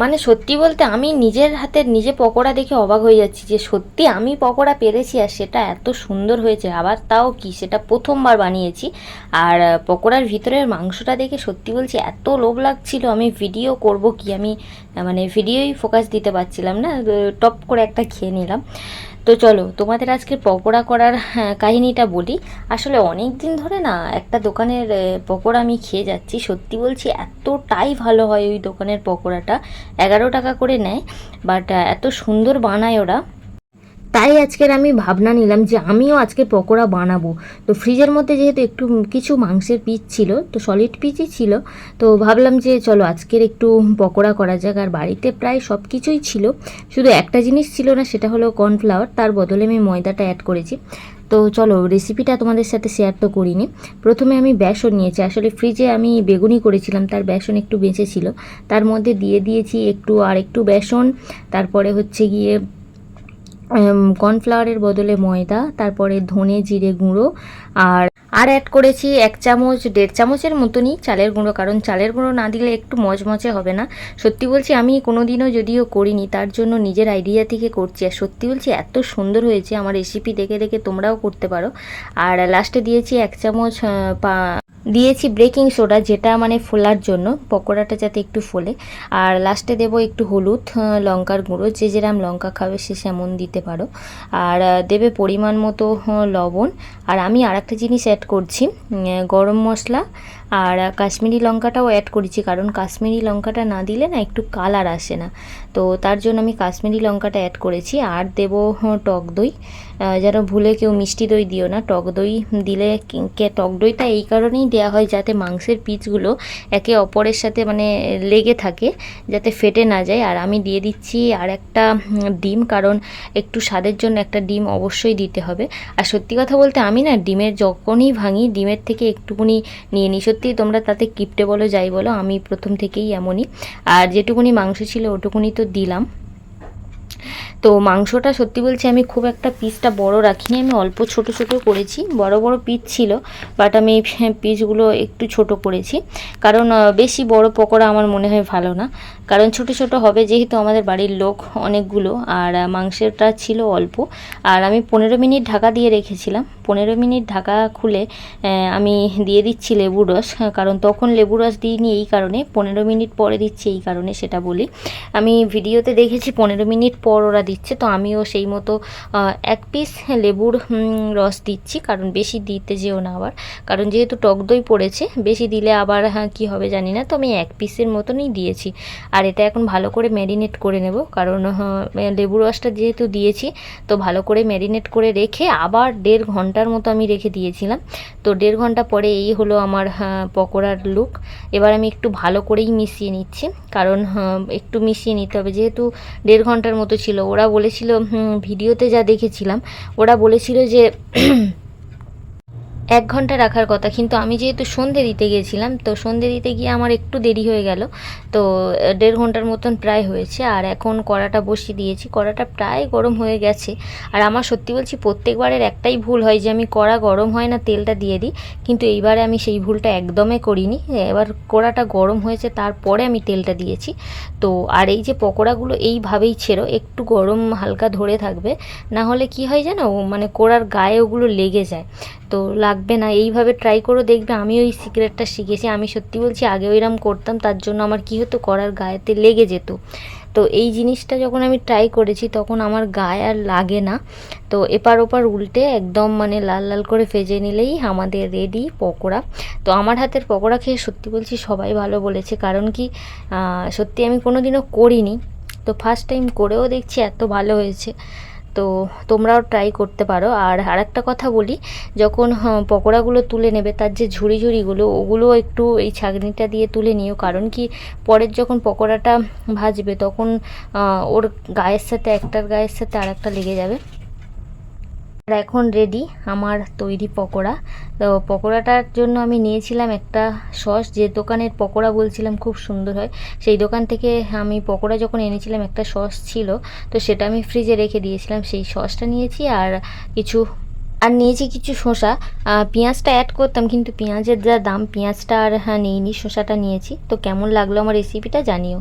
মানে সত্যি বলতে আমি নিজের হাতের নিজে পকোড়া দেখে অবাক হয়ে যাচ্ছি যে সত্যি আমি পকোড়া পেরেছি আর সেটা এত সুন্দর হয়েছে। আবার তাও কি? সেটা প্রথমবার বানিয়েছি। আর পকোড়ার ভিতরের মাংসটা দেখে সত্যি বলছি এত লোভ লাগছিল। আমি ভিডিও করব কি? আমি মানে ভিডিওই ফোকাস দিতে পারছিলাম না। টপ করে একটা খেয়ে নিলাম। তো চলো তোমাদের আজকে পকোড়া করার হ্যাঁ, কাহিনীটা বলি। আসলে অনেক দিন ধরে না একটা দোকানের পকোড়া আমি খেয়ে যাচ্ছি। সত্যি বলছি এতটাই ভালো হয় ওই দোকানের পকোড়াটা। এগারো টাকা করে নেয় বাট এত সুন্দর বানায় ওরা। তাই আজকের আমি ভাবনা নিলাম যে আমিও আজকে পকোড়া বানাবো। তো ফ্রিজের মধ্যে যেহেতু একটু কিছু মাংসের পিস ছিল, তো সলিড পিচই ছিল, তো ভাবলাম যে চলো আজকের একটু পকোড়া করা যাক। আর বাড়িতে প্রায় সব কিছুই ছিল, শুধু একটা জিনিস ছিল না, সেটা হলো কর্নফ্লাওয়ার তার বদলে আমি ময়দাটা অ্যাড করেছি। তো চলো রেসিপিটা তোমাদের সাথে শেয়ার তো করিনি। প্রথমে আমি বেসন নিয়েছি, আসলে ফ্রিজে আমি বেগুনি করেছিলাম, তার বেসন একটু বেঁচে ছিল তার মধ্যে দিয়ে দিয়েছি একটু আর একটু বেসন, তারপরে হচ্ছে গিয়ে কর্নফ্লাওয়ারের বদলে ময়দা, তারপরে ধনে জিরে গুঁড়ো, আর আর অ্যাড করেছি এক চামচ, দেড় চামচের মতনই চালের গুঁড়ো, কারণ চালের গুঁড়ো না দিলে একটু মচমচে হবে না। সত্যি বলছি, আমি কোনোদিনও যদিও করিনি, তার জন্য নিজের আইডিয়া থেকে করছি। আর সত্যি বলছি, এত সুন্দর হয়েছে আমার রেসিপি দেখে দেখে তোমরাও করতে পারো। আর লাস্টে দিয়েছি এক চামচ পা দিয়েছি বেকিং সোডা যেটা মানে ফোলার জন্য, পকোড়াটা যাতে একটু ফোলে। আর লাস্টে দেব একটু হলুদ লঙ্কার গুঁড়ো, যে যেরাম লঙ্কা খাবে সে সেমন দিতে পারো। আর দেবে পরিমাণ মতো লবণ। আর আমি আর একটা জিনিস অ্যাড করছি গরম মশলা আর কাশ্মীরি লঙ্কাটাও অ্যাড করেছি কারণ কাশ্মীরি লঙ্কাটা না দিলে না একটু কালার আসে না। তো তার জন্য আমি কাশ্মীরি লঙ্কাটা অ্যাড করেছি। আর দেবো আহ, টক দই। যেন ভুলে কেউ মিষ্টি দই দিও না। টক দই দিলে টক দইটা এই কারণেই দেওয়া হয় যাতে মাংসের পিচগুলো একে অপরের সাথে মানে লেগে থাকে যাতে ফেটে না যায়। আর আমি দিয়ে দিচ্ছি আর একটা ডিম কারণ একটু স্বাদের জন্য একটা ডিম অবশ্যই দিতে হবে। আর সত্যি কথা বলতে আমি না ডিমের যখনই ভাঙি ডিমের থেকে একটুকুনি নিয়ে নিই। সত্যি তোমরা তাতে কিপটে বলো যাই বলো, আমি প্রথম থেকেই এমনই। আর যেটুকুনি মাংস ছিল ওটুকুনি তো দিলাম। তো মাংসটা সত্যি বলছি আমি খুব একটা পিসটা বড় রাখিনি, আমি অল্প ছোট ছোট করেছি, বড় বড় পিস ছিল বাট আমি পিসগুলো একটু ছোট করেছি। কারণ বেশি বড় পকোড়া আমার মনে হয় ভালো না। কারণ ছোট ছোট হবে যেহেতু আমাদের বাড়ির লোক অনেকগুলো, আর মাংসটা ছিল অল্প। আর আমি পনেরো মিনিট ঢাকা দিয়ে রেখেছিলাম। পনেরো মিনিট ঢাকা খুলে আমি দিয়ে দিচ্ছি লেবু রস কারণ তখন লেবু রস দিইনি এই কারণে পনেরো মিনিট পরে দিচ্ছি এই কারণে সেটা বলি। আমি ভিডিওতে দেখেছি পনেরো মিনিট পর ওরা দিচ্ছে তো আমিও সেই মতো এক পিস লেবুর রস দিচ্ছি কারণ বেশি দিতে যেও না আবার। কারণ যেহেতু টক দই পড়েছে বেশি দিলে আবার হ্যাঁ কী হবে জানি না তো আমি এক পিসের মতনই দিয়েছি। আর এটা এখন ভালো করে ম্যারিনেট করে নেব কারণ হ্যাঁ, লেবু রসটা যেহেতু দিয়েছি তো ভালো করে ম্যারিনেট করে রেখে আবার দেড় ঘণ্টার মতো আমি রেখে দিয়েছিলাম। তো দেড় ঘণ্টা পরে এই হলো আমার হ্যাঁ, পকোড়ার লুক এবার আমি একটু ভালো করেই মিশিয়ে নিচ্ছি। কারণ হ্যাঁ, একটু মিশিয়ে নিতে হবে। যেহেতু দেড় ঘণ্টার মতো ছিল ওরা বলেছিল ভিডিওতে যা দেখেছিলাম ওরা বলেছিল যে এক ঘণ্টা রাখার কথা। কিন্তু আমি যেহেতু সন্ধে দিতে গিয়েছিলাম তো সন্ধে দিতে গিয়ে আমার একটু দেরি হয়ে গেল। তো দেড় ঘণ্টার মতন প্রায় হয়েছে। আর এখন কড়াটা বসিয়ে দিয়েছি। কড়াটা প্রায় গরম হয়ে গেছে। আর আমার সত্যি বলছি, প্রত্যেকবারের একটাই ভুল হয় যে, আমি কড়া গরম হয় না, তেলটা দিয়ে দিই। কিন্তু এইবারে আমি সেই ভুলটা একদমই করিনি। এবার কড়াটা গরম হয়েছে, তারপরে আমি তেলটা দিয়েছি। তো, আর এই যে পকোড়াগুলো এইভাবেই ছেড়ো। একটু গরম হালকা ধরে থাকবে। না হলে কি হয় জানো মানে কোড়ার গায়ে ওগুলো লেগে যায়। তো লাগবে না, এইভাবে ট্রাই করে, দেখবে আমি ওই সিক্রেটটা শিখেছি, আমি সত্যি বলছি আগে ওইরকম করতাম, তার জন্য আমার কি হতো, করার গায়েতে লেগে যেত। তো এই জিনিসটা যখন আমি ট্রাই করেছি, তখন আমার গায়ে আর লাগে না। তো এপার ওপার উল্টে একদম মানে লাল লাল করে ভেজে নিলেই আমাদের রেডি পকোড়া। তো আমার হাতের পকোড়া খেয়ে সত্যি বলছি সবাই ভালো বলেছে, কারণ কি সত্যি আমি কোনো দিনও করিনি। তো ফার্স্ট টাইম করেও দেখছি এত ভালো হয়েছে। তো তোমরাও ট্রাই করতে পারো। আর আরেকটা কথা বলি যখন হ্যাঁ, পকোড়াগুলো তুলে নেবে তার যে ঝুড়ি ঝুড়িগুলো ওগুলো একটু এই ছাঁকনিটা দিয়ে তুলে নিও। কারণ কি পরের যখন পকোড়াটা ভাজবে তখন ওর গায়ের সাথে একটার গায়ের সাথে আরেকটা লেগে যাবে। এখন রেডি আমার তৈরি পকোড়া। তো পকোড়াটার জন্য আমি নিয়েছিলাম একটা সস, যে দোকানের পকোড়া বলছিলাম খুব সুন্দর হয়। সেই দোকান থেকে আমি পকোড়া যখন এনেছিলাম একটা সস ছিল, তো সেটা আমি ফ্রিজে রেখে দিয়েছিলাম। সেই সসটা নিয়েছি আর কিছু, আর নিয়েছি কিছু শসা। পেঁয়াজটা অ্যাড করতাম, কিন্তু পেঁয়াজের যা দাম, পেঁয়াজটা আর হ্যাঁ নেইনি, শসাটা নিয়েছি। তো কেমন লাগল আমার রেসিপিটা জানিও।